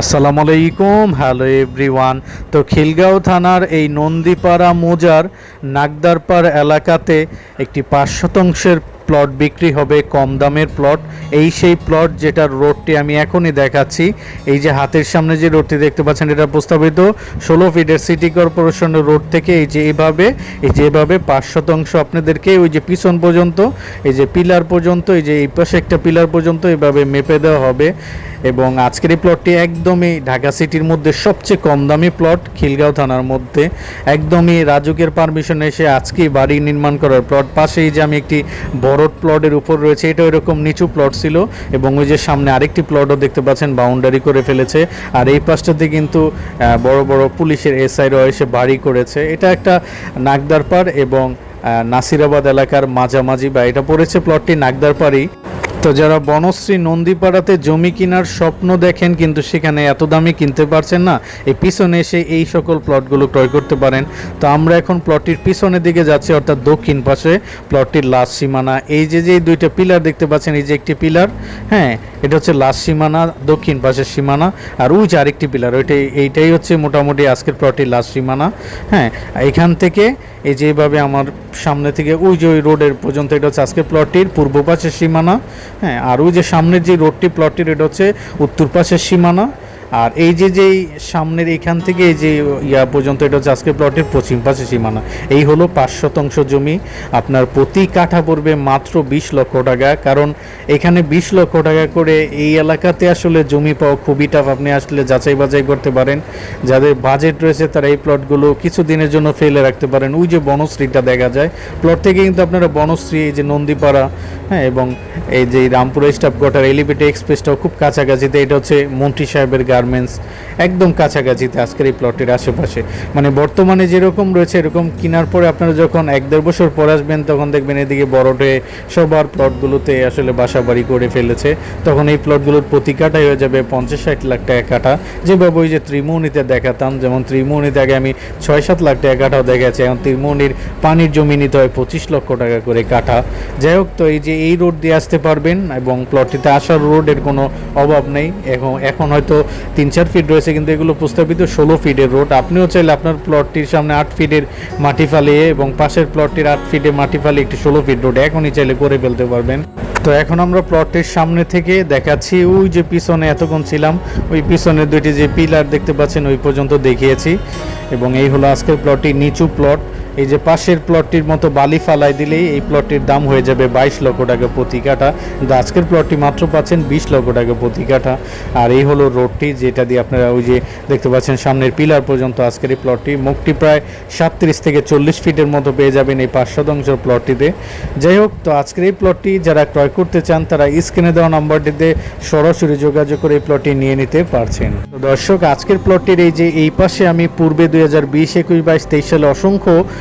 আসসালামু আলাইকুম। Hello everyone তো খিলগাঁও থানার এই নন্দীপাড়া মোজার নাগদারপাড় এলাকাতে একটি পাঁচ শতাংশের প্লট বিক্রি হবে কম দামের প্লট এই সেই প্লট যেটার রোডটি আমি এখনই দেখাচ্ছি। এই যে হাতের সামনে যে রোডটি দেখতে পাচ্ছেন, এটা প্রস্তাবিত ষোলো ফিটের সিটি কর্পোরেশনের রোড থেকে এই যে এইভাবে এই যে এভাবে পাঁচ শতাংশ আপনাদেরকে ওই যে পিছন পর্যন্ত, এই যে পিলার পর্যন্ত, এই যে এই পাশে একটা পিলার পর্যন্ত এভাবে মেপে দেওয়া হবে। এবং আজকের এই প্লটটি একদমই ঢাকা সিটির মধ্যে সবচেয়ে কম দামি প্লট খিলগাঁও থানার মধ্যে। একদমই রাজুকের পারমিশন এসে আজকেই বাড়ি নির্মাণ করার প্লট পাশেই যে আমি একটি বড় প্লটের উপর রয়েছে। এটা এরকম নিচু প্লট ছিল এবং ওই যে সামনে আরেকটি প্লটও দেখতে পাচ্ছেন বাউন্ডারি করে ফেলেছে। আর এই পাশটাতে কিন্তু বড় বড় পুলিশের এসআইরা এসে বাড়ি করেছে। এটা একটা নাগদারপাড় এবং নাসিরাবাদ এলাকার মাঝামাঝি বা এটা পড়েছে প্লটটি নাগদারপাড়ই। তো যারা বনশ্রী নন্দীপাড়াতে জমি কেনার স্বপ্ন দেখেন, কিন্তু সেখানে এত দামে কিনতে পারছেন না, এই পিছনে এসে এই সকল প্লটগুলো ক্রয় করতে পারেন। তো আমরা এখন প্লটটির পিছনের দিকে যাচ্ছি, অর্থাৎ দক্ষিণ পাশে প্লটটির লাস্ট সীমানা। এই যে যে দুইটা পিলার দেখতে পাচ্ছেন, এই যে একটি পিলার হ্যাঁ এটা হচ্ছে লাস্ট সীমানা, দক্ষিণ পাশের সীমানা, আর ওই যে আরেকটি পিলার, ওইটাই, এইটাই হচ্ছে মোটামুটি আজকের প্লটটির লাস্ট সীমানা হ্যাঁ। এখান থেকে এই যেভাবে আমার সামনে থেকে ওই যে ওই রোডের পর্যন্ত এটা হচ্ছে আজকের প্লটটির পূর্ব পাশের সীমানা হ্যাঁ আর ওই যে সামনের যে রোডটি প্লটটির এটা হচ্ছে উত্তর পাশের সীমানা। আর এই যে যেই সামনের এখান থেকে এই যে ইয়া পর্যন্ত এটা হচ্ছে আজকে প্লটের পশ্চিম পাশে সীমানা। এই হলো পাঁচ শতাংশ জমি। আপনার প্রতি কাঠা পড়বে মাত্র বিশ লক্ষ টাকা। কারণ এখানে বিশ লক্ষ টাকা করে এই এলাকাতে আসলে জমি পাওয়া খুবই টাফ আপনি আসলে যাচাই বাছাই করতে পারেন। যাদের বাজেট রয়েছে তারা এই প্লটগুলো কিছু দিনের জন্য ফেলে রাখতে পারেন। ওই যে বনশ্রীটা দেখা যায়। প্লট থেকে কিন্তু আপনারা বনশ্রী, এই যে নন্দীপাড়া হ্যাঁ এবং এই যে রামপুরা স্টাফ কোয়ার্টার এলিভেটেড এক্সপ্রেসটাও খুব কাছাকাছিতে এটা হচ্ছে মন্ত্রী সাহেবের গার্মেন্টস একদম কাছাকাছিতে আজকের এই প্লটের আশেপাশে। মানে বর্তমানে যেরকম রয়েছে এরকম কেনার পরে আপনারা যখন এক দেড় বছর পর আসবেন, তখন দেখবেন এদিকে বড়টে সবার প্লটগুলোতে আসলে বাসা বাড়ি করে ফেলেছে। তখন এই প্লটগুলোর প্রতি কাটাই হয়ে যাবে পঞ্চাশ ষাট লাখ টাকা কাটা। যেভাবে ওই যে ত্রিমোহনীতে দেখাতাম, যেমন ত্রিমোহনীতে আগে আমি ছয় সাত লাখ টাকা কাটাও দেখাচ্ছি, এখন ত্রিমোহনীর পানির জমি নিতে হয় পঁচিশ লক্ষ টাকা করে কাটা। যাই হোক, তো এই যে এই রোড দিয়ে আসতে পারবেন এবং প্লটটিতে আসার রোডের কোনো অভাব নেই। এখন এখন হয়তো তিন চার ফিট রয়েছে, কিন্তু এগুলো প্রস্তাবিত ষোলো ফিটের রোড আপনিও চাইলে আপনার প্লটটির সামনে আট ফিটের মাটি ফালিয়ে এবং পাশের প্লটটির আট ফিটে মাটি ফালিয়ে একটি ষোলো ফিট রোড এখনই চাইলে করে ফেলতে পারবেন। তো এখন আমরা প্লটের সামনে থেকে দেখাচ্ছি, ওই যে পিছনে এতক্ষণ ছিলাম, ওই পিছনের দুইটি যে পিলার দেখতে পাচ্ছেন, ওই পর্যন্ত দেখিয়েছি। এবং এই হলো আজকের প্লটটি নিচু প্লট এই যে পাশের প্লটটির মতো বালি ফালাই দিলেই এই প্লটটির দাম হয়ে যাবে বাইশ লক্ষ টাকা প্রতি কাঠা। কিন্তু আজকের প্লটটি মাত্র পাচ্ছেন বিশ লক্ষ টাকা প্রতি কাঠা। আর এই হলো রোডটি, যেটা দিয়ে আপনারা ওই যে দেখতে পাচ্ছেন সামনের পিলার পর্যন্ত আজকের এই প্লটটি। মুখটি প্রায় সাতত্রিশ থেকে চল্লিশ ফিটের মতো পেয়ে যাবেন এই পাঁচ শতাংশ প্লটটিতে। যাই হোক, তো আজকের এই প্লটটি যারা ক্রয় করতে চান, তারা স্ক্রিনে দেওয়া নাম্বারটিতে সরাসরি যোগাযোগ করে এই প্লটটি নিয়ে নিতে পারছেন। দর্শক, আজকের প্লটটির এই যে এই পাশে আমি পূর্বে দুই হাজার বিশ, একুশ, বাইশ, তেইশ সালে অসংখ্য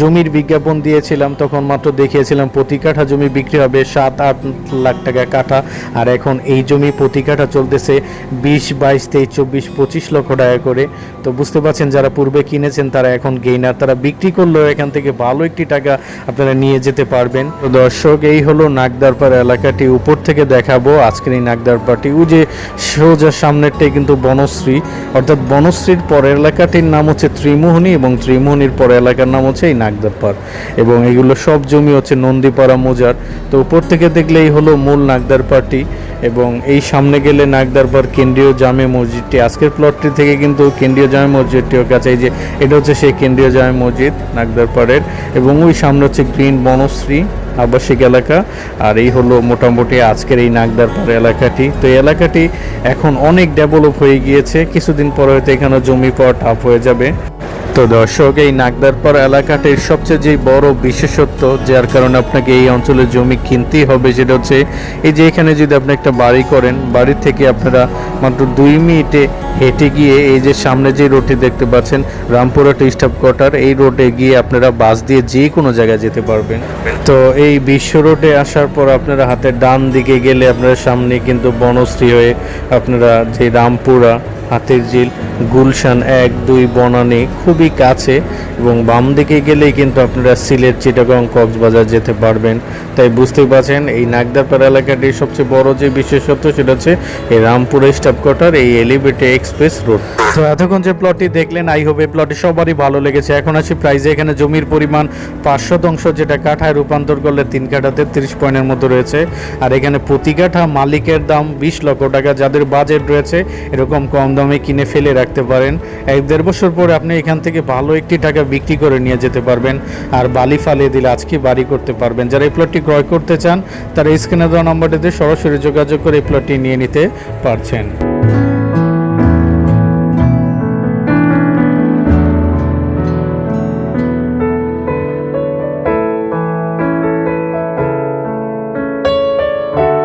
জমির বিজ্ঞাপন দিয়েছিলাম, তখন মাত্র দেখিয়েছিলাম প্রতি কাঠা জমি বিক্রি হবে সাত, আট লাখ টাকা কাঠা। আর এখন এই জমি প্রতি কাঠা চলতেছে বিশ, বাইশ, তেইশ, চব্বিশ, পঁচিশ লক্ষ টাকা করে। তো বুঝতে পারছেন, যারা পূর্বে কিনেছেন, তারা এখন গেইনার তারা বিক্রি করলেও এখান থেকে ভালো একটি টাকা আপনারা নিয়ে যেতে পারবেন। তো দর্শক, এই হলো নাগদারপাড় এলাকাটি। উপর থেকে দেখাবো আজকের এই নাগদারপাড়টি। ও যে সোজা সামনেরটাই কিন্তু বনশ্রী। অর্থাৎ বনশ্রীর পরের এলাকাটির নাম হচ্ছে ত্রিমোহনী এবং ত্রিমোহনীর পরের এলাকার নাম হচ্ছে এই নাগদারপাড় এবং এগুলো সব জমি হচ্ছে নন্দীপাড়া মোজার। তো উপর থেকে দেখলেই হলো মূল নাগদারপাড়টি এবং এই সামনে গেলে নাগদারপাড় কেন্দ্রীয় জামে মসজিদটি। আজকের প্লটটি থেকে কিন্তু কেন্দ্রীয় জামে মসজিদটিও কাছে। এই যে, এটা হচ্ছে সেই কেন্দ্রীয় জামে মসজিদ নাগদারপাড়ের এবং ওই সামনে হচ্ছে গ্রিন বনশ্রী আবাসিক এলাকা। আর এই হলো মোটামুটি আজকের এই নাগদারপাড় এলাকাটি। তো এই এলাকাটি এখন অনেক ডেভেলপ হয়ে গিয়েছে। কিছুদিন পর হয়তো এখানে জমি পাওয়া টাফ হয়ে যাবে। তো দর্শক, এই নাগদারপাড় এলাকাটির সবচেয়ে যে বড় বিশেষত্ব, যার কারণে আপনাকে এই অঞ্চলে জমি কিনতেই হবে, সেটা হচ্ছে এই যে এখানে যদি আপনি একটা বাড়ি করেন বাড়ি থেকে আপনারা মাত্র দুই মিনিটে হেঁটে গিয়ে এই যে সামনে যে রোডটি দেখতে পাচ্ছেন রামপুরা রামপুরহাট স্টাফ কোয়ার্টার, এই রোডে গিয়ে আপনারা বাস দিয়ে যে কোনো জায়গায় যেতে পারবেন। তো এই বিশ্ব রোডে আসার পর আপনারা হাতের ডান দিকে গেলে আপনারা সামনে কিন্তু বনশ্রী হয়ে আপনারা যে রামপুরা হাতের ঝিল, গুলশান এক, দুই, বনানি খুবই কাছে এবং বাম দিকে গেলেই কিন্তু আপনারা সিলেট, চিটাগং, কক্সবাজার যেতে পারবেন। তাই বুঝতেই পারছেন, এই নাগদারপাড়া এলাকাটির সবচেয়ে বড় যে বিশেষত্ব সেটা হচ্ছে এই রামপুরা স্টাফ কোয়ার্টার এই এলিভেটেড এক্সপ্রেস রোড তো এতক্ষণ যে প্লটটি দেখলেন আই হোপ এই প্লটটি সবারই ভালো লেগেছে। এখন আসি প্রাইজে এখানে জমির পরিমাণ পাঁচ শতাংশ যেটা কাঠায় রূপান্তর করলে তিন কাঠা তেত্রিশ পয়েন্টের মতো রয়েছে। আর এখানে প্রতি কাঠা মালিকের দাম বিশ লক্ষ টাকা। যাদের বাজেট রয়েছে, এরকম কম দামে কিনে ফেলে রাখতে পারেন। এক দেড় বছর পরে আপনি এখান থেকে ভালো একটি টাকা বিক্রি করে নিয়ে যেতে পারবেন। আর বালি ফালিয়ে দিলে আজকে বাড়ি করতে পারবেন। যারা এই প্লটটি ক্রয় করতে চান, তারা স্ক্রিনে দেওয়া নম্বরটিতে সরাসরি যোগাযোগ করে এই প্লটটি নিয়ে নিতে পারছেন।